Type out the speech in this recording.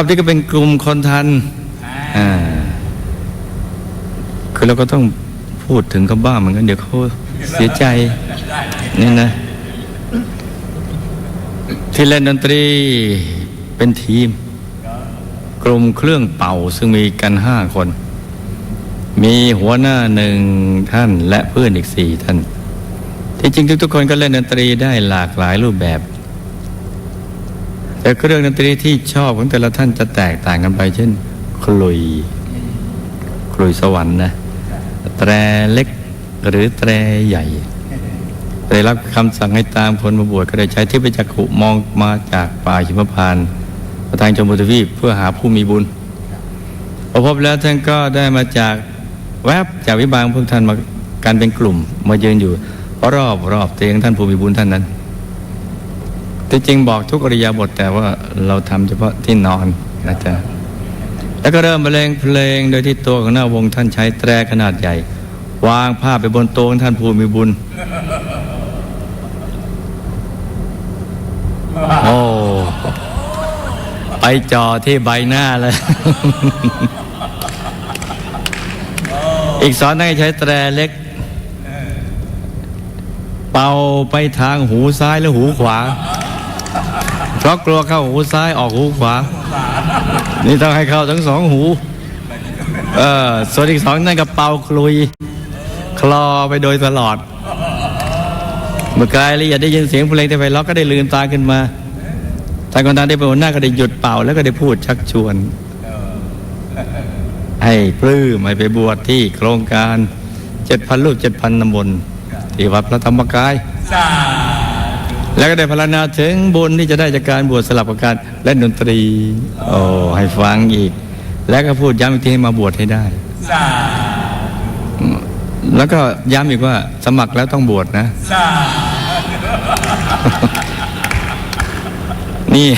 ภาพที่ก็เป็นกลุ่มคนทันอ่าคือเราก็ต้องพูดถึงเขาบ้างเหมือนกันเดี๋ยวเขาเสียใจนี่นะ ที่เล่นดนตรีเป็นทีม กลุ่มเครื่องเป่าซึ่งมีกันห้าคน มีหัวหน้าหนึ่งท่านและเพื่อนอีกสี่ท่าน ที่จริงทุกๆคนก็เล่นดนตรีได้หลากหลายรูปแบบ แต่เครื่องดนตรีที่ชอบของแต่ละท่านจะแตกต่างกันไป เช่นคลุยคลุยสวรรค์นะแตรเล็กหรือแตรใหญ่ ได้รับคำสั่งให้ตามคนมาบวชก็ได้ใช้ทิพยจักขุมองมาจากป่าหิมพานประทางจมุทวีปเพื่อหาผู้มีบุญพอพบแล้วท่านก็ได้มาจากแวบจากวิบากของพวกท่านมาการเป็นกลุ่ม มายืนอยู่รอบรอบเตียงท่านผู้มีบุญท่านนั้น ที่จริงบอกทุกอริยาบทแต่ว่าเราทำเฉพาะที่นอนนะจ๊ะแล้วก็เริ่มบรรเลงเพลงโดยที่ตัวของหน้าวงท่านใช้แตรขนาดใหญ่ วางผ้าไปบนโต๊ะของท่านผู้มีบุญ โอ้ ไปจ่อที่ใบหน้าเลย อีกสอนให้ใช้แตรเล็ก เป่าไปทางหูซ้ายและหูขวา เพราะกลัวเข้าหูซ้ายออกหูขวา นี่ต้องให้เข้าทั้งสองหู เออส่วนอีกสองนั่นก็เป่าคลุย คลอไปโดยตลอด เมื่อกายละเอียดได้ยินเสียงเพลงแต่ไปล็อกก็ได้ลืมตาขึ้นมาทางคนนั้นได้เป็นหัวหน้าก็ได้หยุดเป่าแล้วก็ได้พูดชักชวน ให้ปลื้มให้ไปบวชที่โครงการเจ็ดพันลูกเจ็ดพันตำบลที่วัดพระธรรมกาย แล้วก็ได้พรรณนาถึงบุญที่จะได้จากการบวชสลับกับการเล่นดนตรี โอ้ให้ฟังอีก แล้วก็พูดย้ำอีกทีให้มาบวชให้ได้ แล้วก็ย้ำอีกว่าสมัครแล้วต้องบวชนะ นี่